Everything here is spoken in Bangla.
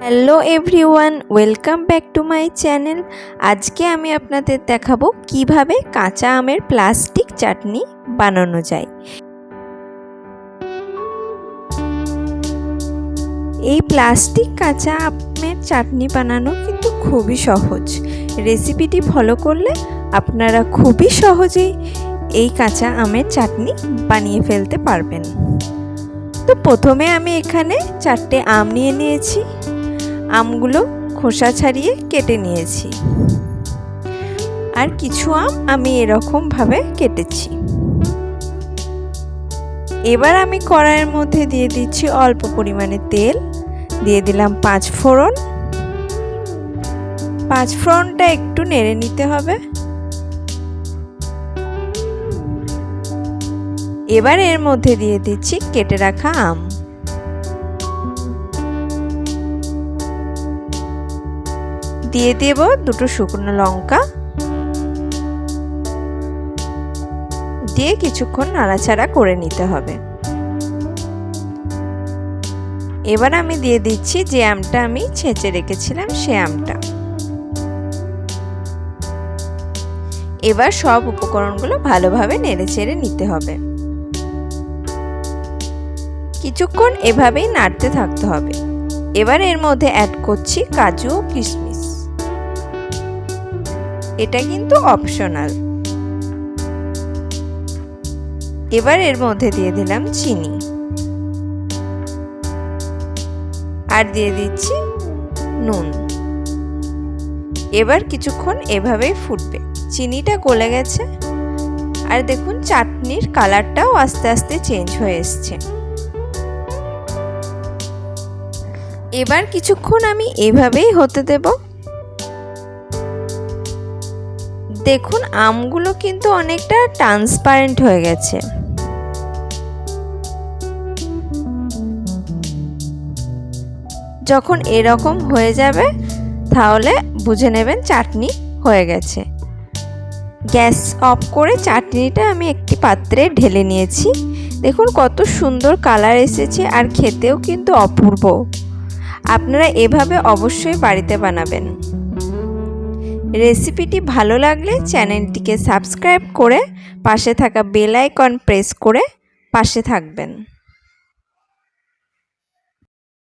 Hello everyone welcome back to my channel আজকে আমি আপনাদের দেখাবো কীভাবে কাঁচা আমের প্লাস্টিক চাটনি বানানো যায়। এই প্লাস্টিক কাঁচা আমের চাটনি বানানো কিন্তু খুবই সহজ। রেসিপিটি ফলো করলে আপনারা খুবই সহজেই এই কাঁচা আমের চাটনি বানিয়ে ফেলতে পারবেন। তো প্রথমে আমি এখানে চারটে আম নিয়ে নিয়েছি। আমগুলো খোসা ছাড়িয়ে কেটে নিয়েছি। আর কিছু আম আমি এরকমভাবে কেটেছি। এবার আমি কড়াইয়ের মধ্যে দিয়ে দিচ্ছি অল্প পরিমাণে তেল। দিয়ে দিলাম পাঁচ ফোড়ন। পাঁচ ফোড়নটা একটু নেড়ে নিতে হবে। এবার এর মধ্যে দিয়ে দিচ্ছি কেটে রাখা আম। দিয়ে দেব দুটো শুকনো লঙ্কা। দিয়ে কিছুক্ষণ নাড়াচাড়া করে নিতে হবে। এবার আমি দিয়ে দিচ্ছি যে আমটা আমি ছেঁচে রেখেছিলাম সে আমটা। এবার সব উপকরণগুলো ভালোভাবে নেড়ে চেড়ে নিতে হবে। কিছুক্ষণ এভাবেই নাড়তে থাকতে হবে। এবার এর মধ্যে অ্যাড করছি কাজু ও কিশমিশ এটা কিন্তু অপশনাল এবার এর মধ্যে দিয়ে দিলাম চিনি। আর দিয়ে দিচ্ছি নুন। এবার কিছুক্ষণ এভাবেই ফুটবে। চিনিটা গলে গেছে। আর দেখুন, চাটনির কালারটাও আস্তে আস্তে চেঞ্জ হয়ে এসছে। এবার কিছুক্ষণ আমি এভাবেই হতে দেব। দেখুন, আমগুলো কিন্তু অনেকটা ট্রান্সপারেন্ট হয়ে গেছে। যখন এরকম হয়ে যাবে, তাহলে বুঝে নেবেন চাটনি হয়ে গেছে। গ্যাস অফ করে চাটনিটা আমি একটি পাত্রে ঢেলে নিয়েছি। দেখুন, কত সুন্দর কালার এসেছে আর খেতেও কিন্তু অপূর্ব। আপনারা এভাবে অবশ্যই বাড়িতে বানাবেন। রেসিপিটি ভালো লাগলে চ্যানেলটিকে সাবস্ক্রাইব করে পাশে থাকা বেল আইকন প্রেস করে পাশে থাকবেন।